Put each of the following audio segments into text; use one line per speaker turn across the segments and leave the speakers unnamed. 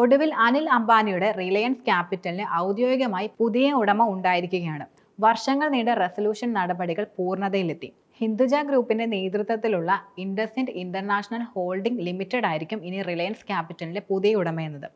ഒടുവിൽ അനിൽ അംബാനിയുടെ റിലയൻസ് ക്യാപിറ്റലിന് ഔദ്യോഗികമായി പുതിയ ഉടമ ഉണ്ടായിരിക്കുകയാണ്. വർഷങ്ങൾ നീണ്ട റെസൊല്യൂഷൻ നടപടികൾ പൂർണതയിലെത്തി. ഹിന്ദുജ ഗ്രൂപ്പിന്റെ നേതൃത്വത്തിലുള്ള ഇൻഡസിൻഡ് ഇന്റർനാഷണൽ ഹോൾഡിംഗ് ലിമിറ്റഡ് ആയിരിക്കും ഇനി റിലയൻസ് ക്യാപിറ്റലിന്റെ പുതിയ ഉടമയെന്നത്.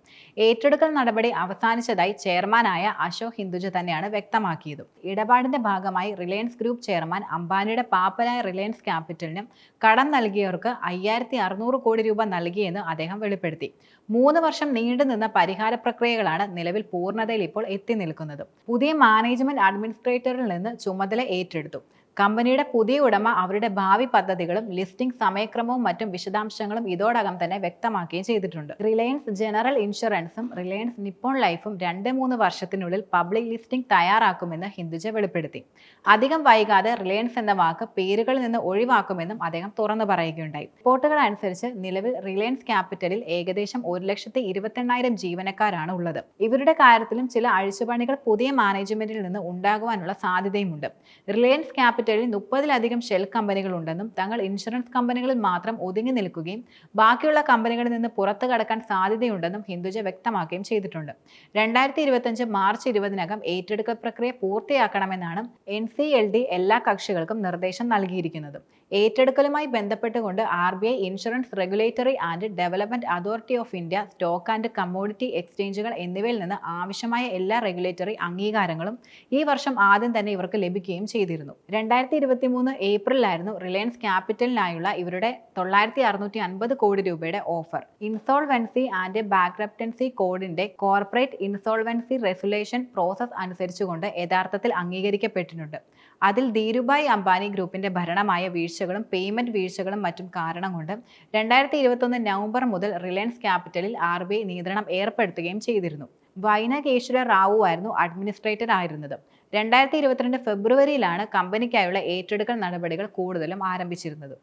ഏറ്റെടുക്കൽ നടപടി അവസാനിച്ചതായി ചെയർമാനായ അശോക് ഹിന്ദുജ തന്നെയാണ് വ്യക്തമാക്കിയത്. ഇടപാടിന്റെ ഭാഗമായി റിലയൻസ് ഗ്രൂപ്പ് ചെയർമാൻ അംബാനിയുടെ പാപ്പനായ റിലയൻസ് ക്യാപിറ്റലിന് കടം നൽകിയവർക്ക് അയ്യായിരത്തി അറുന്നൂറ് കോടി രൂപ നൽകിയെന്ന് അദ്ദേഹം വെളിപ്പെടുത്തി. മൂന്ന് വർഷം നീണ്ടുനിന്ന പരിഹാര പ്രക്രിയകളാണ് നിലവിൽ പൂർണതയിൽ ഇപ്പോൾ എത്തി നിൽക്കുന്നത്. പുതിയ മാനേജ്മെന്റ് അഡ്മിനിസ്ട്രേറ്ററിൽ നിന്ന് ചുമതല ഏറ്റെടുത്തു. കമ്പനിയുടെ പുതിയ ഉടമ അവരുടെ ഭാവി പദ്ധതികളും ലിസ്റ്റിംഗ് സമയക്രമവും മറ്റും വിശദാംശങ്ങളും ഇതോടകം തന്നെ വ്യക്തമാക്കുകയും ചെയ്തിട്ടുണ്ട്. റിലയൻസ് ജനറൽ ഇൻഷുറൻസും റിലയൻസ് നിപ്പോൺ ലൈഫും രണ്ട് മൂന്ന് വർഷത്തിനുള്ളിൽ പബ്ലിക് ലിസ്റ്റിംഗ് തയ്യാറാക്കുമെന്ന് ഹിന്ദുജ വെളിപ്പെടുത്തി. അധികം വൈകാതെ റിലയൻസ് എന്ന വാക്ക് പേരുകളിൽ നിന്ന് ഒഴിവാക്കുമെന്നും അദ്ദേഹം തുറന്നു പറയുകയുണ്ടായി. റിപ്പോർട്ടുകൾ അനുസരിച്ച് നിലവിൽ റിലയൻസ് ക്യാപിറ്റലിൽ ഏകദേശം ഒരു ലക്ഷത്തി ഇരുപത്തെണ്ണായിരം ജീവനക്കാരാണ് ഉള്ളത്. ഇവരുടെ കാര്യത്തിലും ചില അഴിച്ചുപണികൾ പുതിയ മാനേജ്മെന്റിൽ നിന്ന് ഉണ്ടാകുവാനുള്ള സാധ്യതയുമുണ്ട്. റിലയൻസ് ക്യാപിറ്റൽ ക്യാപിറ്റലിൽ മുപ്പതിലധികം ഷെൽ കമ്പനികൾ ഉണ്ടെന്നും തങ്ങൾ ഇൻഷുറൻസ് കമ്പനികളിൽ മാത്രം ഒതുങ്ങി നിൽക്കുകയും ബാക്കിയുള്ള കമ്പനികളിൽ നിന്ന് പുറത്തു കടക്കാൻ സാധ്യതയുണ്ടെന്നും ഹിന്ദുജ വ്യക്തമാക്കുകയും ചെയ്തിട്ടുണ്ട്. രണ്ടായിരത്തി ഇരുപത്തഞ്ച് മാർച്ച് ഇരുപതിനകം ഏറ്റെടുക്കൽ പ്രക്രിയ പൂർത്തിയാക്കണമെന്നാണ് എൻ സി എൽ ഡി എല്ലാ കക്ഷികൾക്കും നിർദ്ദേശം നൽകിയിരിക്കുന്നത്. ഏറ്റെടുക്കലുമായി ബന്ധപ്പെട്ടുകൊണ്ട് R B I insurance regulatory and development authority of India stock and commodity എക്സ്ചേഞ്ചുകൾ എന്നിവയിൽ നിന്ന് ആവശ്യമായ എല്ലാ റെഗുലേറ്ററി അംഗീകാരങ്ങളും ഈ വർഷം ആദ്യം തന്നെ ഇവർക്ക് ലഭിക്കുകയും ചെയ്തിരുന്നു. രണ്ടായിരത്തി ഇരുപത്തി മൂന്ന് ഏപ്രിലായിരുന്നു റിലയൻസ് ക്യാപിറ്റലിനായുള്ള ഇവരുടെ തൊള്ളായിരത്തി അറുന്നൂറ്റി അൻപത് കോടി രൂപയുടെ ഓഫർ. ഇൻസോൾവെൻസി ആൻഡ് ബാക്രപ്റ്റൻസി കോഡിന്റെ കോർപ്പറേറ്റ് ഇൻസോൾവെൻസി റെസുലേഷൻ പ്രോസസ് അനുസരിച്ചുകൊണ്ട് യഥാർത്ഥത്തിൽ അംഗീകരിക്കപ്പെട്ടിട്ടുണ്ട്. അതിൽ ധീരുഭായ് അംബാനി ഗ്രൂപ്പിന്റെ ഭരണമായ വീഴ്ചകളും പേയ്മെന്റ് വീഴ്ചകളും മറ്റും കാരണം കൊണ്ട് രണ്ടായിരത്തി ഇരുപത്തൊന്ന് നവംബർ മുതൽ റിലയൻസ് ക്യാപിറ്റലിൽ ആർ ബി നിയന്ത്രണം ഏർപ്പെടുത്തുകയും ചെയ്തിരുന്നു. വൈനകേശ്വര റാവു ആയിരുന്നു അഡ്മിനിസ്ട്രേറ്റർ ആയിരുന്നത്. രണ്ടായിരത്തി ഇരുപത്തിരണ്ട് ഫെബ്രുവരിയിലാണ് കമ്പനിക്കായുള്ള ഏറ്റെടുക്കൽ നടപടികൾ കൂടുതലും ആരംഭിച്ചിരുന്നത്.